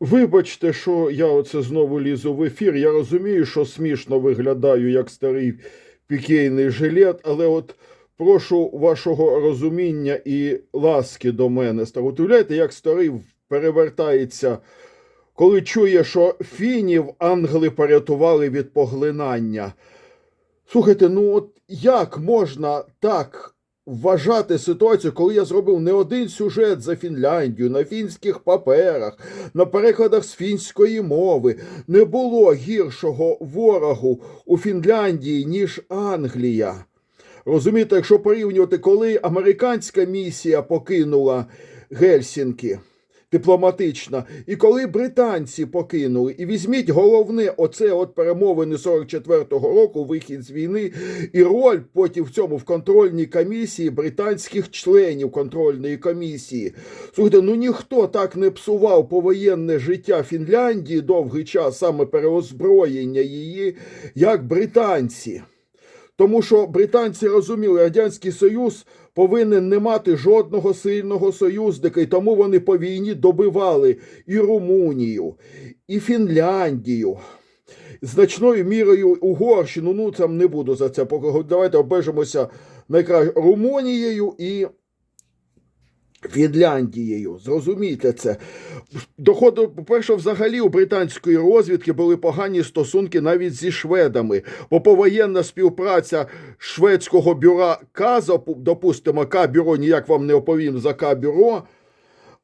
Вибачте, що я оце знову лізу в ефір. Я розумію, що смішно виглядаю як старий пікейний жилет, але от прошу вашого розуміння і ласки до мене. Уявляєте, як старий перевертається, коли чує, що фінів ангели порятували від поглинання. Слухайте, ну от як можна так вважати ситуацію, коли я зробив не один сюжет за Фінляндію, на фінських паперах, на перекладах з фінської мови. Не було гіршого ворогу у Фінляндії, ніж Англія. Розумієте, якщо порівнювати, коли американська місія покинула Гельсінки, дипломатична, і коли британці покинули, і візьміть головне, оце от перемовини 44-го року, вихід з війни, і роль потім в цьому в контрольній комісії британських членів контрольної комісії. Слухайте, ну ніхто так не псував повоєнне життя Фінляндії довгий час, саме переозброєння її, як британці. Тому що британці розуміли, Радянський Союз повинен не мати жодного сильного союзника, і тому вони по війні добивали і Румунію, і Фінляндію. Значною мірою Угорщину, ну там не буду за це поки давайте обмежимося найкраще Румунією і Фінляндією. Зрозумійте це. Доходу, по-перше, взагалі у британської розвідки були погані стосунки навіть зі шведами, бо повоєнна співпраця шведського бюро КАЗО, допустимо, К-бюро, ніяк вам не оповім за К-бюро,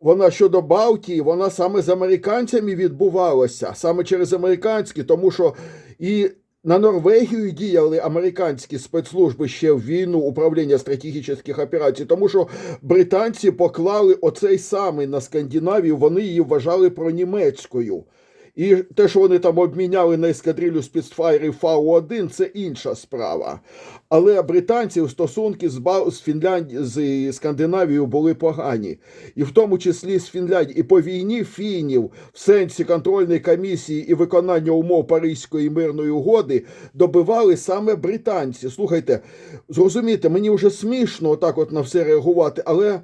вона щодо Балтії, вона саме з американцями відбувалася, саме через американські, тому що і на Норвегію діяли американські спецслужби ще в війну управління стратегічних операцій, тому що британці поклали оцей самий на Скандинавію, вони її вважали пронімецькою. І те, що вони там обміняли на ескадрилю спецфайрів Фау-1, це інша справа. Але британців стосунки з, з Фінляндією з Скандинавією були погані, і в тому числі з Фінляндією. І по війні фінів в сенсі контрольної комісії і виконання умов Паризької мирної угоди добивали саме британці. Слухайте, зрозумійте, мені вже смішно отак от на все реагувати, але.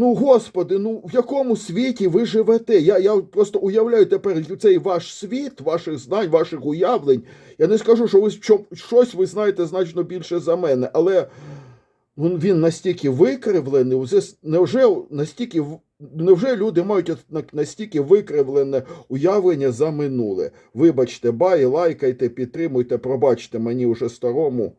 Ну, господи, ну в якому світі ви живете? Я я просто уявляю тепер цей ваш світ, ваших знань, ваших уявлень. Я не скажу, що ви що, щось ви знаєте значно більше за мене, але ну, він настільки викривлений, невже настільки невже люди мають настільки викривлене уявлення за минуле? Вибачте, бай, лайкайте, підтримуйте, пробачте мені уже старому.